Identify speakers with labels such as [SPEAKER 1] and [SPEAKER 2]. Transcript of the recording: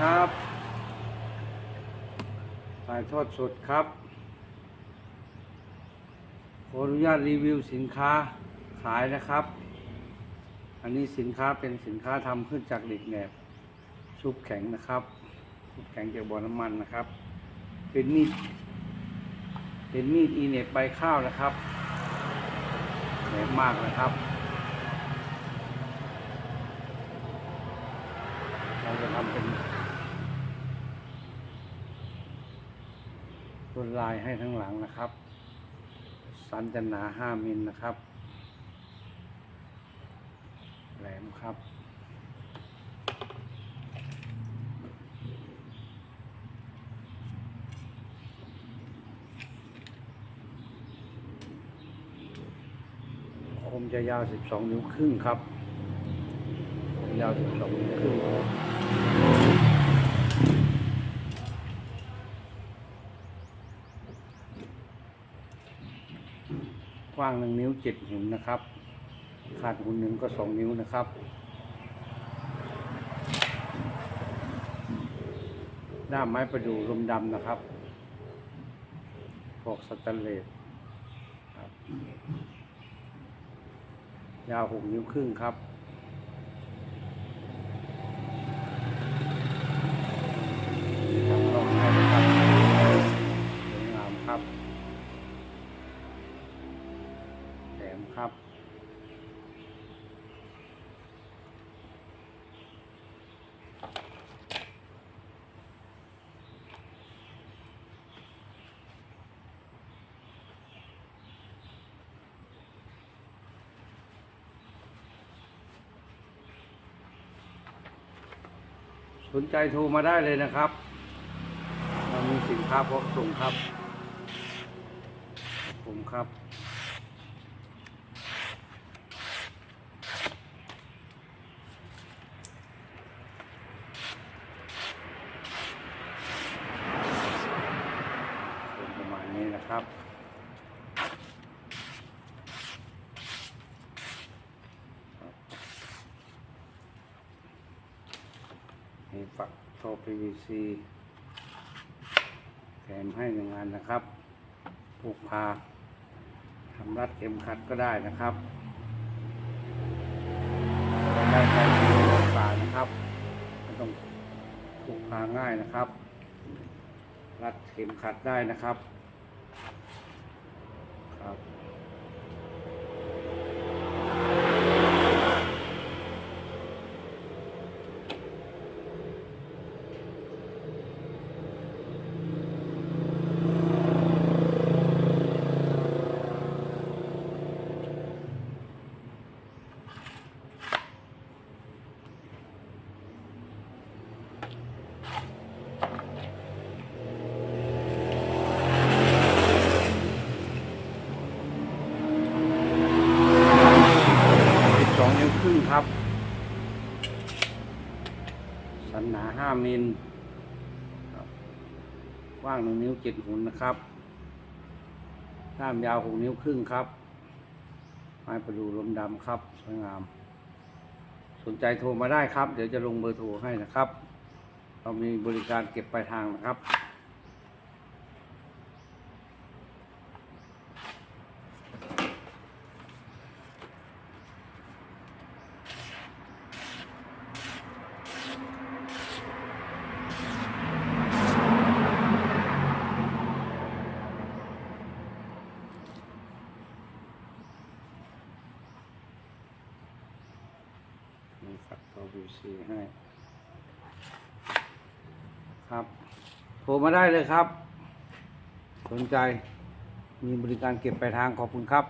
[SPEAKER 1] ครับถ่ายทอดสดครับ ขออนุญาตรีวิวสินค้าขายนะครับ อันนี้สินค้าเป็นสินค้าทำขึ้นจากเหล็กแหนบชุบแข็งนะครับ ชุบแข็งจากบ่อน้ำมันนะครับ เป็นมีด เป็นมีดอีเน็ตใบข้าวนะครับแหลมมากนะครับเราจะทำเป็นล วดลายให้ทั้งหลังนะครับ สันจะหนาห้ามิลนะครับ แหลมครับผมจะยาว 12 นิ้วครึ่งครับ ยาว 12 นิ้วครึ่ง กว้างหนึ่งนิ้วเจ็ดหุ่นนะครับ ขาดหุ่นหนึ่งก็สองนิ้วนะครับด้ามไม้ประดู่ลมดำนะครับปอกสแตนเลสยาวหกนิ้วครึ่งครับ แถมครับ สนใจโทรมาได้เลยนะครับเรามีสินค้าพร้อมส่งครับ ผมครับ เป็นประมาณนี้นะ ครับ มีฝักโทร PVC แถมให้หนึ่งอันนะครับผูกพาทำรัดเข็มขัดก็ได้นะครับได้ใจดีกว่านะครับไม่ต้องผูกพาง่ายนะครับ รัดเข็มขัดได้นะครับ ครับ สิบสอง นิ้วครึ่งครับ สันหนาห้ามิลกว้างหนึ่งนิ้วเจ็ดหุ่นนะครับด้ามยาวหกนิ้วครึ่งครับ ไม้ประดูลมดำครับ สวยงาม สนใจโทรมาได้ครับ เดี๋ยวจะลงเบอร์โทรให้นะครับ เรามีบริการเก็บปลายทางนะครับ มี WC ให้ครับโทรมาได้เลยครับ สนใจมีบริการเก็บปลายทางขอบคุณครับ